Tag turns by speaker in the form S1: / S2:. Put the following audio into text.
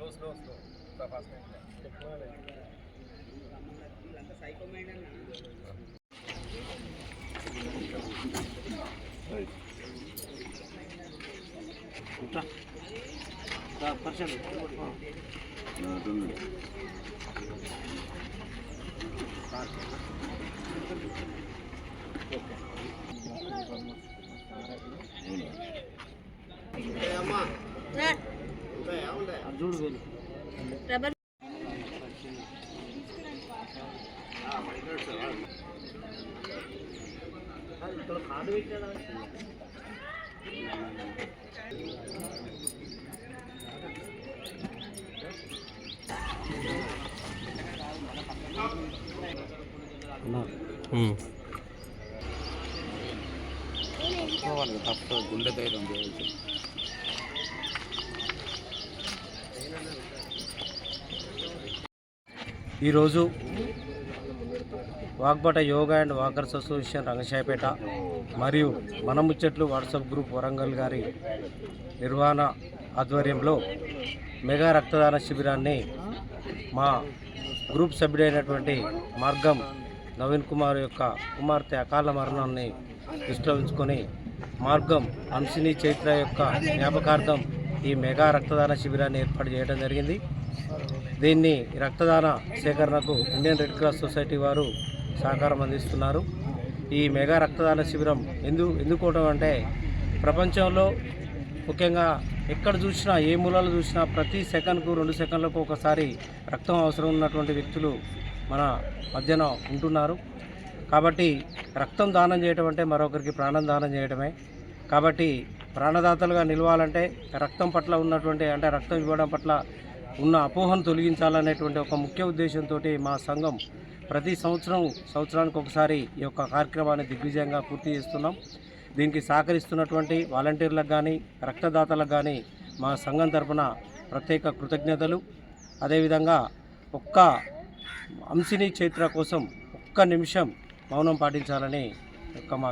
S1: slow slow slow fast
S2: rubber
S1: గుండె ధైర్యం చేయవచ్చు
S3: ఈరోజు వాగ్బాట yoga and walkers association Rangasaipet మరియు మనముచ్చట్లు వాట్సాప్ గ్రూప్ వరంగల్ గారి నిర్వహణ ఆధ్వర్యంలో మెగా రక్తదాన శిబిరాన్ని మా గ్రూప్ సభ్యుడైనటువంటి మార్గం నవీన్ కుమార్ యొక్క కుమార్తె అకాల మరణాన్ని దృష్టిలో ఉంచుకొని మార్గం అంశిని చైత్ర యొక్క జ్ఞాపకార్థం ఈ మెగా రక్తదాన శిబిరాన్ని ఏర్పాటు చేయడం జరిగింది. దీన్ని రక్తదాన సేకరణకు ఇండియన్ రెడ్ క్రాస్ సొసైటీ వారు సహకారం అందిస్తున్నారు. ఈ మెగా రక్తదాన శిబిరం ఎందు ఎందుకోవడం అంటే ప్రపంచంలో ముఖ్యంగా ఎక్కడ చూసినా ఏ మూలాలు చూసినా ప్రతి సెకండ్కు రెండు సెకండ్లకు ఒకసారి రక్తం అవసరం ఉన్నటువంటి వ్యక్తులు మన మధ్యన ఉంటున్నారు. కాబట్టి రక్తం దానం చేయటం అంటే మరొకరికి ప్రాణం దానం చేయడమే కాబట్టి ప్రాణదాతలుగా నిలవాలంటే రక్తం పట్ల ఉన్నటువంటి అంటే రక్తం ఇవ్వడం పట్ల ఉన్న అపోహను తొలగించాలనేటువంటి ఒక ముఖ్య ఉద్దేశంతో మా సంఘం ప్రతి సంవత్సరం సంవత్సరానికి ఒకసారి ఈ యొక్క కార్యక్రమాన్ని దిగ్విజయంగా పూర్తి చేస్తున్నాం. దీనికి సహకరిస్తున్నటువంటి వాలంటీర్లకు కానీ రక్తదాతలకు కానీ మా సంఘం తరఫున ప్రత్యేక కృతజ్ఞతలు. అదేవిధంగా ఒక్క అంశిని చైత్ర కోసం ఒక్క నిమిషం మౌనం పాటించాలని ఒక్క మా